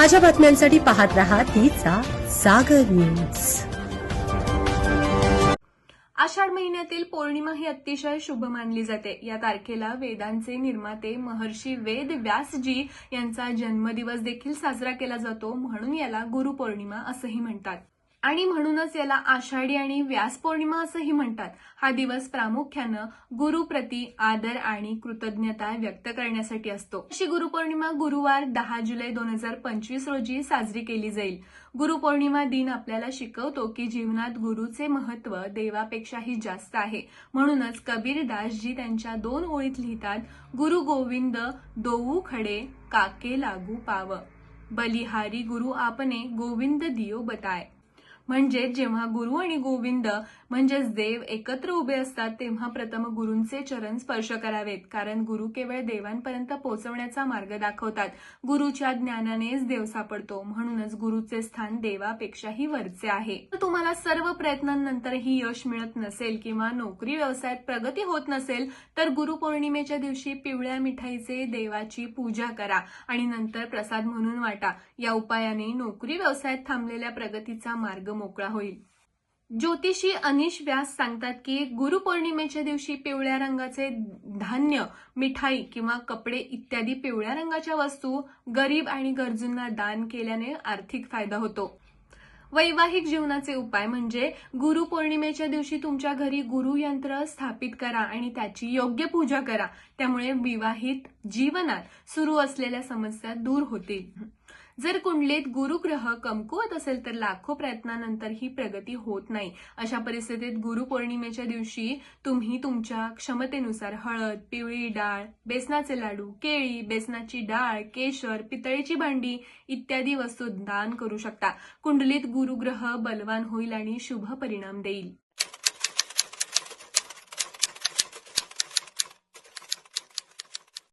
ताज्या बातम्यांसाठी पाहत रहा तिचा सागर न्यूज. आषाढ महिन्यातील पौर्णिमा ही अतिशय शुभ मानली जाते. या तारखेला वेदांचे निर्माते महर्षी वेद व्यासजी यांचा जन्मदिवस देखील साजरा केला जातो म्हणून याला गुरुपौर्णिमा असंही म्हणतात. आणि म्हणूनच याला आषाढी आणि व्यास पौर्णिमा असंही म्हणतात. हा दिवस प्रामुख्यानं गुरुप्रती आदर आणि कृतज्ञता व्यक्त करण्यासाठी असतो. अशी गुरुपौर्णिमा गुरुवार दहा जुलै दोन हजार पंचवीस रोजी साजरी केली जाईल. गुरुपौर्णिमा दिन आपल्याला शिकवतो की जीवनात गुरुचे महत्त्व देवापेक्षाही जास्त आहे. म्हणूनच कबीरदासजी त्यांच्या दोन ओळीत लिहितात गुरु गोविंद दोऊ खडे काके लागू पाव. बलिहारी गुरु आपने गोविंद दियो बताय. म्हणजे जेव्हा गुरु आणि गोविंद म्हणजेच देव एकत्र उभे असतात तेव्हा प्रथम गुरूंचे चरण स्पर्श करावेत. कारण गुरु केवळ देवांपर्यंत पोहोचवण्याचा मार्ग दाखवतात. गुरुच्या ज्ञानानेच देव सापडतो. म्हणूनच गुरुचे स्थान देवापेक्षाही वरचे आहे. तर तुम्हाला सर्व प्रयत्नांनंतरही यश मिळत नसेल किंवा नोकरी व्यवसायात प्रगती होत नसेल तर गुरुपौर्णिमेच्या दिवशी पिवळ्या मिठाईचे देवाची पूजा करा आणि नंतर प्रसाद म्हणून वाटा. या उपायाने नोकरी व्यवसायात थांबलेल्या प्रगतीचा मार्ग मोकळा होईल. ज्योतिषी अनिश व्यास सांगतात की गुरुपौर्णिमेच्या दिवशी पिवळ्या रंगाचे धान्य मिठाई किंवा कपडे इत्यादी पिवळ्या रंगाच्या वस्तू गरीब आणि गरजूंना दान केल्याने आर्थिक फायदा होतो. वैवाहिक जीवनाचे उपाय म्हणजे गुरुपौर्णिमेच्या दिवशी तुमच्या घरी गुरु यंत्र स्थापित करा आणि त्याची योग्य पूजा करा. त्यामुळे विवाहित जीवनात सुरू असलेल्या समस्या दूर होतील. जर कुंडलीत गुरुग्रह कमकुवत असेल तर लाखो प्रयत्नानंतर ही प्रगती होत नाही. अशा परिस्थितीत गुरुपौर्णिमेच्या दिवशी तुम्ही तुमच्या क्षमतेनुसार हळद पिवळी डाळ बेसनाचे लाडू केळी बेसनाची डाळ केशर पितळेची भांडी इत्यादी वस्तू दान करू शकता. कुंडलीत गुरुग्रह बलवान होईल आणि शुभ परिणाम देईल.